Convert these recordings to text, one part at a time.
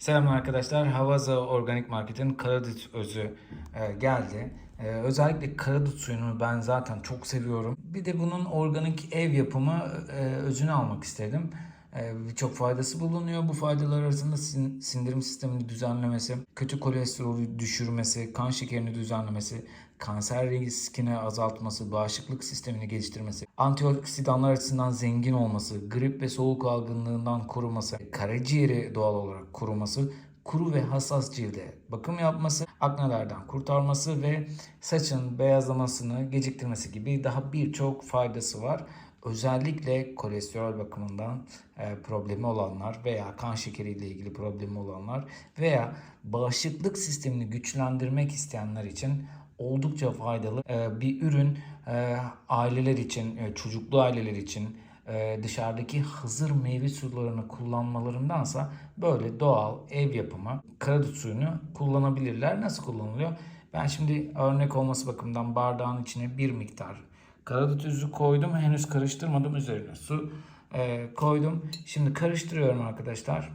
Selam arkadaşlar. Havaza Organik Market'in karadut özü e, geldi. E, özellikle karadut suyunu ben zaten çok seviyorum. Bir de bunun organik ev yapımı e, özünü almak istedim. E, Birçok faydası bulunuyor. Bu faydalar arasında sin- sindirim sistemini düzenlemesi, kötü kolesterolü düşürmesi, kan şekerini düzenlemesi, kanser riskini azaltması, bağışıklık sistemini geliştirmesi, antioksidanlar açısından zengin olması, grip ve soğuk algınlığından koruması, karaciğeri doğal olarak koruması, kuru ve hassas cilde bakım yapması, aknelerden kurtarması ve saçın beyazlamasını geciktirmesi gibi daha birçok faydası var. Özellikle kolesterol bakımından e, problemi olanlar veya kan şekeriyle ilgili problemi olanlar veya bağışıklık sistemini güçlendirmek isteyenler için oldukça faydalı e, bir ürün. E, aileler için, e, çocuklu aileler için e, dışarıdaki hazır meyve sularını kullanmalarındansa böyle doğal ev yapımı karadut suyunu kullanabilirler. Nasıl kullanılıyor? Ben şimdi örnek olması bakımından bardağın içine bir miktar karadut özü koydum. Henüz karıştırmadım. Üzerine su e, koydum. Şimdi karıştırıyorum arkadaşlar.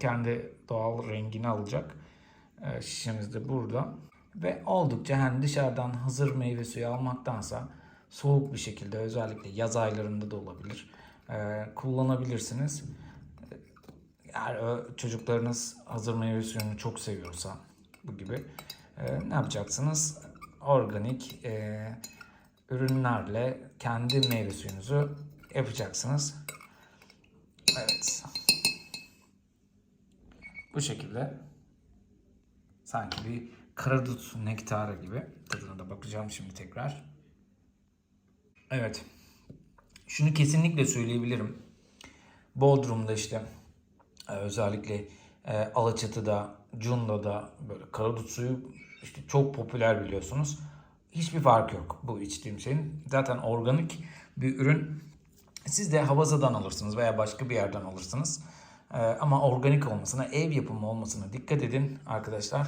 Kendi doğal rengini alacak. E, şişemiz de burada. Ve oldukça hani dışarıdan hazır meyve suyu almaktansa soğuk bir şekilde özellikle yaz aylarında da olabilir. e, kullanabilirsiniz. Eğer ö- çocuklarınız hazır meyve suyunu çok seviyorsa bu gibi e, ne yapacaksınız? Organik e, ürünlerle kendi meyve suyunuzu yapacaksınız. Evet. Bu şekilde sanki bir karadut nektarı gibi. Tadına da bakacağım şimdi tekrar. Evet. Şunu kesinlikle söyleyebilirim. Bodrum'da işte e, özellikle e, Alaçatı'da, Cunda'da böyle karadut suyu işte çok popüler biliyorsunuz. Hiçbir fark yok bu içtiğim şeyin. Zaten organik bir ürün. Siz de Havaza'dan alırsınız veya başka bir yerden alırsınız. E, ama organik olmasına, ev yapımı olmasına dikkat edin arkadaşlar.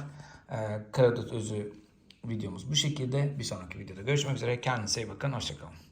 E, karadut özü videomuz bu şekilde. Bir sonraki videoda görüşmek üzere. Kendinize iyi bakın. Hoşçakalın.